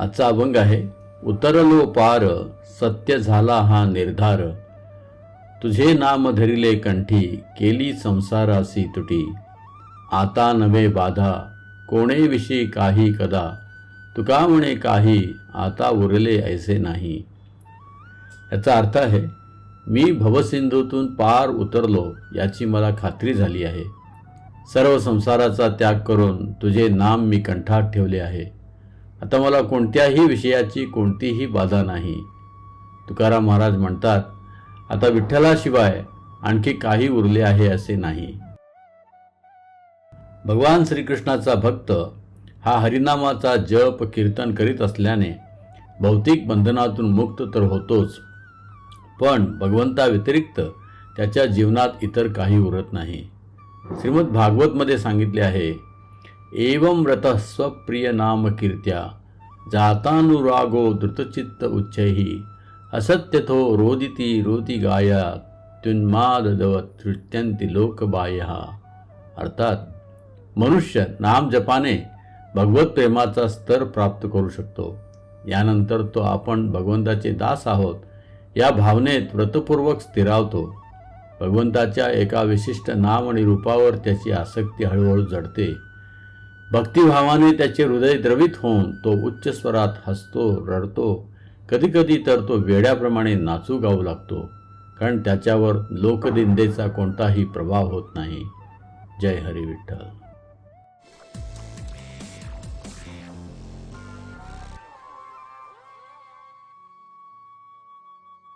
आजचा अभंग आहे उतरलो पार सत्य झाला हा निर्धार. तुझे नाम धरिले कंठी केली संसारासी तुटी. आता नवे बाधा कोणेविषयी काही कदा. तुका म्हणे काही आता उरले ऐसे नाही. याचा अर्थ आहे मी भवसिंधूतून पार उतरलो याची मला खात्री झाली आहे. सर्व संसाराचा त्याग करून तुझे नाम मी कंठात ठेवले आहे. आता मला कोणत्याही विषयाची कोणतीही बाधा नाही. तुकाराम महाराज म्हणतात आता विठ्ठलाशिवाय आणखी काही उरले आहे असे नाही. भगवान श्रीकृष्णाचा भक्त हा हरिनामाचा जप कीर्तन करीत असल्याने भौतिक बंधनातून मुक्त तर होतोच पण भगवंता व्यतिरिक्त त्याच्या जीवनात इतर काही उरत नाही. श्रीमद भागवतमध्ये सांगितले आहे एवं व्रत स्वप्रिय नाम कीर्त्या जातानुरागो द्रुतचित्त उच्चैः असत्यथो रोदिती रोती गाया त्युन्मादवत तृत्यंती लोकबाह्य। अर्थात मनुष्य नाम जपाने भगवत प्रेमाचा स्तर प्राप्त करू शकतो। यानंतर तो आपण भगवंताचे दास आहोत या भावनेत व्रतपूर्वक स्थिरावतो। भगवंताच्या एका विशिष्ट नाम आणि रूपावर त्याची आसक्ती हळूहळू जडते भक्तिभावाने त्याचे हृदय द्रवित होऊन तो उच्च स्वरात हसतो रडतो. कधीकधी तर तो वेड्याप्रमाणे नाचू गाऊ लागतो कारण त्याच्यावर लोकनिंदेचा कोणताही प्रभाव होत नाही. जय हरी विठ्ठल.